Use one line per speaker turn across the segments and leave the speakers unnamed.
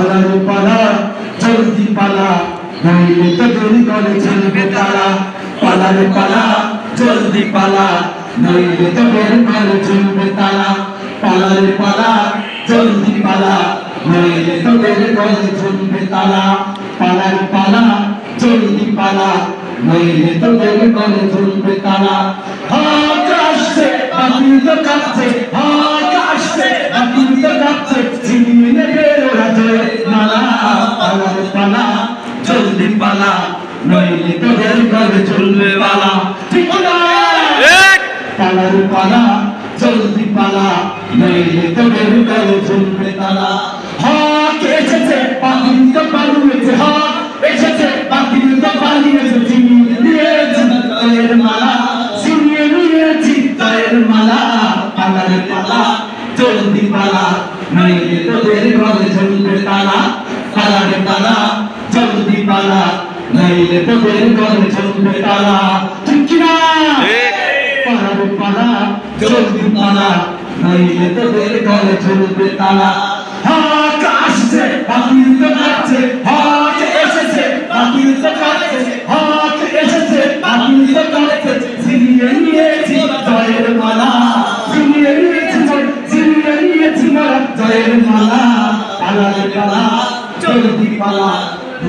পালারে পালা, জলদি পালা। নইলে তোদের গলে ঝুলবে তালা পালারে পালা জলদি পালা। নইলে তোদের গলে ঝুলবে তালা পালারে পালা জলদি পালা। নইলে তোদের গলে ঝুলবে তালা পালারে পালা জলদি পালা। নইলে তোদের গলে ঝুলবে তালা আকাশে বাতিল তো কাঁপছে আকাশে পালা নইলে তোদের গলে ঝুলবে বালা। ঠিক না? পালার পালা জলদি পালা নইলে তোদের গলে ঝুলবে তালা। হক এসেছে পাখির তো পালিয়েছে হক এসেছে পাখির তো পালিয়েছে ছিনিয়ে নিয়েছি তোদের মালা ছিনিয়ে নিয়েছি তোদের মালা। পালার পালা জলদি পালা নইলে তোদের গলে ঝুলবে তালা। পালার পালা জলদি পালা নইলে তোদের গলে ঝুলবে তালা ঠিক কিনা পালারে পালা জলদি পালা নইলে তোদের গলে ঝুলবে তালা হাক আসছে পাখির তো কাটছে হাক এসেছে পাখির তো কাটছে হাক এসেছে পাখির তো কাটছে ছিনিয়ে নিয়েছি জয়ের মালা ছিনিয়ে নিয়েছি ছিনিয়ে নিয়েছি জয়ের মালা পালারে পালা পালা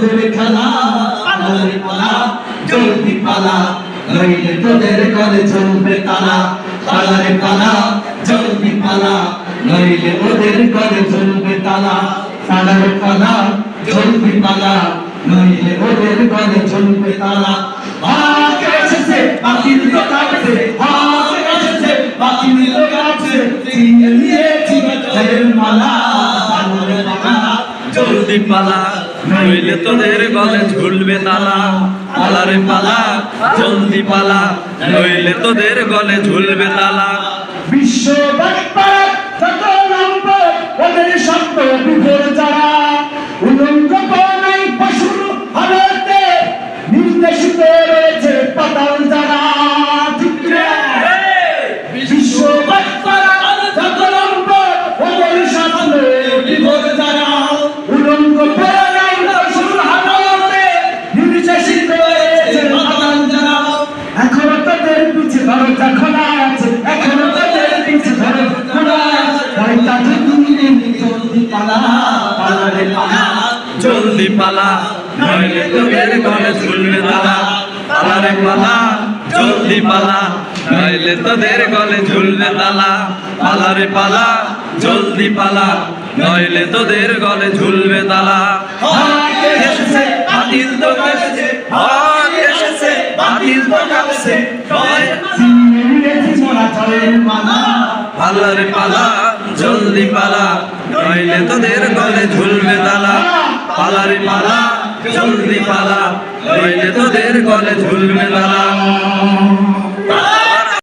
তোদের খেলা, আমাদের পালা জলদি পালা। নইলে তোদের গলে চলবে তালা পালারে পালা, জলদি পালা। নইলে ওদের গলে চলবে তালা পালারে পালা, জলদি পালা। নইলে ওদের গলে চলবে তালা হাক এসেছে, বাতিল তো কাটছে হাক এসেছে, বাতিল তো কাটছে। চিনিয়ে নিয়েছি জয়ের মালা
জলদি পালা। নইলে তোদের গলে ঝুলবে তালা, পালারে পালা, জলদি পালা। নইলে তোদের গলে ঝুলবে তালা।
বিশ্ববাসী পালা পালা রে পালা
জলদি পালা। নইলে তোদের গলে ঝুলবে তালা। পালারে পালা জলদি পালা। নইলে তোদের গলে ঝুলবে তালা। পালারে পালা জলদি পালা। নইলে তোদের গলে ঝুলবে তালা।
এসেছে
বাতিল তো হাত এসেছে বাতিল তো
জয়ের মালা
পালারে পালা। জলদি পালা নইলে তোদের গলে ঝুলবে তালা। পালারে পালা জলদি পালা নইলে তোদের গলে ঝুলবে তালা।